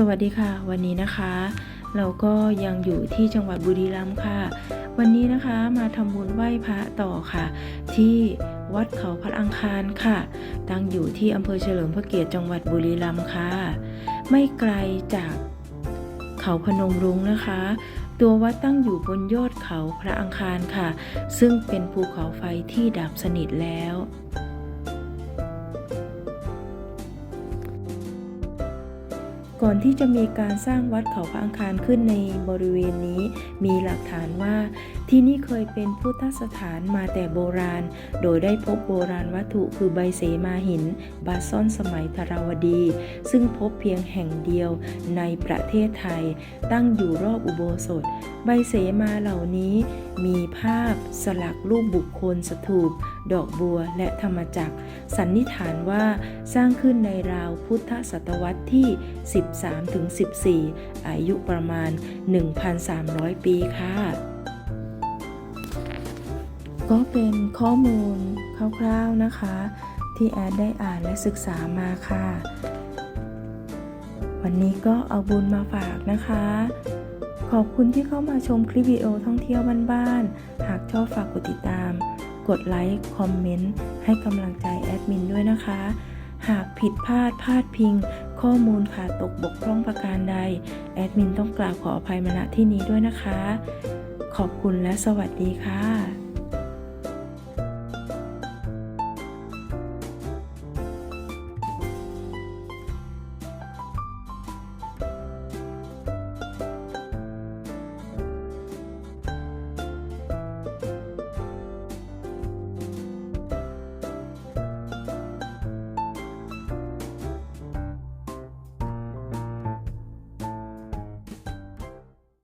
สวัสดีค่ะ วันนี้นะคะ เราก็ยังอยู่ที่จังหวัดบุรีรัมย์ค่ะ วันนี้นะคะมาทำบุญไหว้พระต่อค่ะ ที่วัดเขาพระอังคารค่ะ ตั้งอยู่ที่อำเภอเฉลิมพระเกียรติจังหวัดบุรีรัมย์ค่ะ ไม่ไกลจากเขาพนมรุ้งนะคะ ตัววัดตั้งอยู่บนยอดเขาพระอังคารค่ะ ซึ่งเป็นภูเขาไฟที่ดับสนิทแล้ว ก่อนที่จะมีการสร้างวัดเขาพระอังคารขึ้นในบริเวณนี้ มีหลักฐานว่า ที่นี่เคยเป็นพุทธสถานมาแต่โบราณ โดยได้พบโบราณวัตถุคือใบเสมาหิน บาซ่อนสมัยธราวดี ซึ่งพบเพียงแห่งเดียวในประเทศไทย ตั้งอยู่รอบอุโบสถ ใบเสมาเหล่านี้มีภาพสลักรูปบุคคลสถูป ดอกบัวและธรรมจักร สันนิษฐานว่าสร้างขึ้นในราวพุทธศตวรรษที่ 13-14 อายุประมาณ 1,300 ปีค่ะ ก็เป็นข้อมูลคร่าวๆนะคะ ที่แอดได้อ่านและศึกษามาค่ะ วันนี้ก็เอาบุญมาฝากนะคะ ขอบคุณที่เข้ามาชมคลิปวิดีโอท่องเที่ยวบ้านๆ หากชอบฝากกดติดตาม กดไลค์ คอมเมนต์ ให้กำลังใจแอดมินด้วยนะคะ หากผิดพลาดพลาดพิง ข้อมูลขาดตกบกพร่องประการใด แอดมินต้องกล่าวขออภัยมาณที่นี้ด้วยนะคะ ขอบคุณและสวัสดีค่ะ